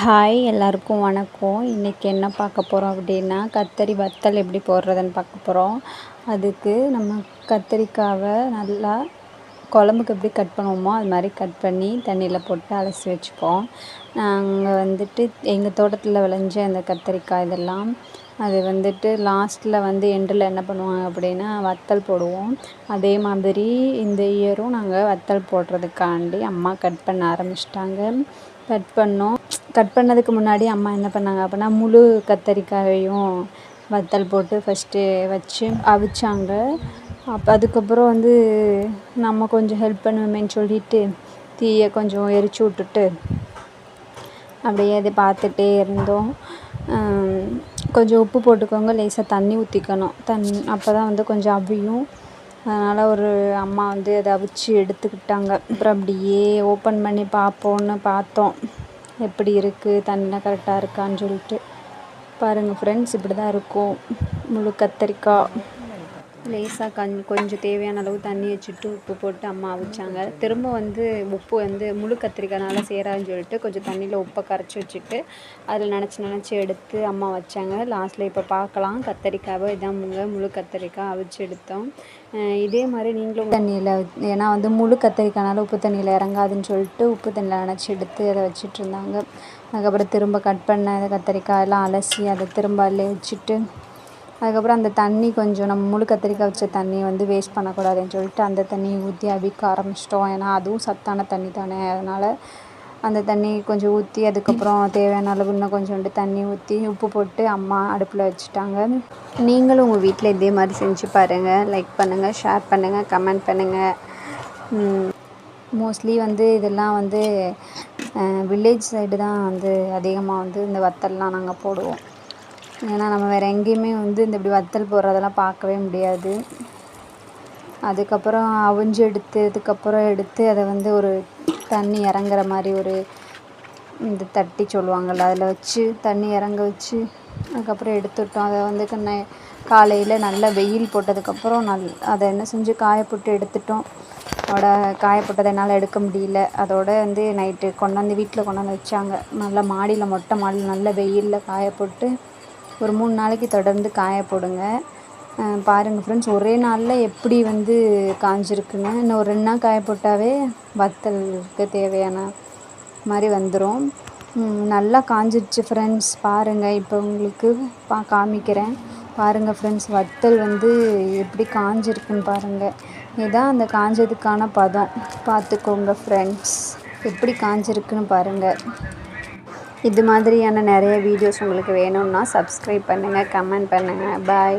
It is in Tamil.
ஹாய் எல்லாருக்கும் வணக்கம். இன்றைக்கி என்ன பார்க்க போகிறோம் அப்படின்னா கத்தரி வத்தல் எப்படி போடுறதுன்னு பார்க்க போகிறோம் அதுக்கு நம்ம கத்தரிக்காவை நல்லா குழம்புக்கு எப்படி கட் பண்ணுவோமோ அது மாதிரி கட் பண்ணி தண்ணியில் போட்டு அலசி வச்சுப்போம். நாங்கள் வந்துட்டு எங்கள் தோட்டத்தில் விளைஞ்ச அந்த கத்தரிக்காய் இதெல்லாம் அது வந்துட்டு லாஸ்ட்டில் வந்து எண்டில் என்ன பண்ணுவாங்க அப்படின்னா வத்தல் போடுவோம். அதே மாதிரி இந்த இயரும் நாங்கள் வத்தல் போடுறதுக்காண்டி அம்மா கட் பண்ண ஆரம்பிச்சிட்டாங்க. கட் பண்ணோம். கட் பண்ணதுக்கு முன்னாடி அம்மா என்ன பண்ணாங்க அப்படின்னா முழு கத்தரிக்காயையும் வத்தல் போட்டு ஃபஸ்ட்டு வச்சு அவிச்சாங்க. அப்போ அதுக்கப்புறம் வந்து நம்ம கொஞ்சம் ஹெல்ப் பண்ணுவோமேன்னு சொல்லிட்டு தீயை கொஞ்சம் எரிச்சு விட்டுட்டு அப்படியே அதை பார்த்துட்டே இருந்தோம். கொஞ்சம் உப்பு போட்டுக்கோங்க லேசாக தண்ணி ஊற்றிக்கணும் தண் அப்போ தான் வந்து கொஞ்சம் அவியும். அதனால் ஒரு அம்மா வந்து அதை அவிச்சு எடுத்துக்கிட்டாங்க. அப்புறம் அப்படியே ஓப்பன் பண்ணி பார்ப்போன்னு பார்த்தோம். எப்படி இருக்குது தண்ணிலாம் கரெக்டாக இருக்கான்னு சொல்லிட்டு. பாருங்கள் ஃப்ரெண்ட்ஸ் இப்படி தான் இருக்கும். முழு கத்தரிக்காய். லேசாக கண் கொஞ்சம் தேவையான அளவு தண்ணி வச்சுட்டு உப்பு போட்டு அம்மா அவிச்சாங்க திரும்ப வந்து உப்பு வந்து முழு கத்திரிக்காய்னால சேராதுன்னு சொல்லிட்டு கொஞ்சம் தண்ணியில் உப்பை கரைச்சி வச்சுட்டு அதில் நினச்சி நினச்சி எடுத்து அம்மா வச்சாங்க. லாஸ்ட்டில் இப்போ பார்க்கலாம் கத்திரிக்காவை இதான் முங்க முழு கத்திரிக்காய் அவிச்சு எடுத்தோம். இதே மாதிரி நீங்களும் தண்ணியில் ஏன்னா வந்து முழு கத்திரிக்காய்னால உப்பு தண்ணியில் இறங்காதுன்னு சொல்லிட்டு உப்பு தண்ணியில் நினச்சி எடுத்து அதை வச்சுட்டு இருந்தாங்க. அதுக்கப்புறம் திரும்ப கட் பண்ண கத்திரிக்காய் எல்லாம் அலசி அதை திரும்ப அதில் வச்சுட்டு அதுக்கப்புறம் அந்த தண்ணி கொஞ்சம் நம்ம முழு கத்திரிக்காய் வச்ச தண்ணியை வந்து வேஸ்ட் பண்ணக்கூடாதுன்னு சொல்லிட்டு அந்த தண்ணியை ஊற்றி அவிக்க ஆரம்பிச்சிட்டோம். ஏன்னா அதுவும் சத்தான தண்ணி தானே. அதனால் அந்த தண்ணி கொஞ்சம் ஊற்றி அதுக்கப்புறம் தேவையான அளவு இன்னும் கொஞ்சோண்டு தண்ணி ஊற்றி உப்பு போட்டு அம்மா அடுப்பில் வச்சுட்டாங்க. நீங்களும் உங்கள் வீட்டில் இதே மாதிரி செஞ்சு பாருங்கள் லைக் பண்ணுங்கள் ஷேர் பண்ணுங்கள் கமெண்ட் பண்ணுங்கள் மோஸ்ட்லி வந்து இதெல்லாம் வந்து வில்லேஜ் சைடு தான் வந்து அதிகமாக வந்து இந்த வத்தல்லாம் நாங்கள் போடுவோம். ஏன்னா நம்ம வேறு எங்கேயுமே வந்து இந்த இப்படி வத்தல் போடுறதெல்லாம் பார்க்கவே முடியாது. அதுக்கப்புறம் அவிஞ்சு எடுத்ததுக்கப்புறம் எடுத்து அதை வந்து ஒரு தண்ணி இறங்குற மாதிரி ஒரு இந்த தட்டி சொல்லுவாங்கள்ல அதில் வச்சு தண்ணி இறங்க வச்சு அதுக்கப்புறம் எடுத்துட்டோம். அதை வந்து கண்ண காலையில் நல்லா வெயில் போட்டதுக்கப்புறம் நல் அதை என்ன செஞ்சு காயப்போட்டு எடுத்துட்டோம். அதோட காயப்போட்டதை என்னால் எடுக்க முடியல. அதோட வந்து நைட்டு கொண்டாந்து வீட்டில் கொண்டாந்து வச்சாங்க. நல்லா மாடியில் மொட்டை மாடியில் நல்ல வெயிலில் காயப்போட்டு ஒரு மூணு நாளைக்கு தொடர்ந்து காய போடுங்க. பாருங்கள் ஃப்ரெண்ட்ஸ் ஒரே நாளில் எப்படி வந்து காஞ்சிருக்குன்னு இன்னும் ஒரு ரெண்டு நாள் காய போட்டாவே வத்தலுக்கு தேவையான மாதிரி வந்துடும் நல்லா காஞ்சிடுச்சு ஃப்ரெண்ட்ஸ் பாருங்கள் இப்போ உங்களுக்கு பா காமிக்கிறேன். பாருங்கள் ஃப்ரெண்ட்ஸ் வத்தல் வந்து எப்படி காஞ்சிருக்குன்னு பாருங்கள் இதுதான் அந்த காஞ்சதுக்கான பதம். பார்த்துக்கோங்க ஃப்ரெண்ட்ஸ் எப்படி காஞ்சிருக்குன்னு பாருங்கள் இது மாதிரியான நிறைய வீடியோஸ் உங்களுக்கு வேணும்னா சப்ஸ்கிரைப் பண்ணுங்கள் கமெண்ட் பண்ணுங்கள் பாய்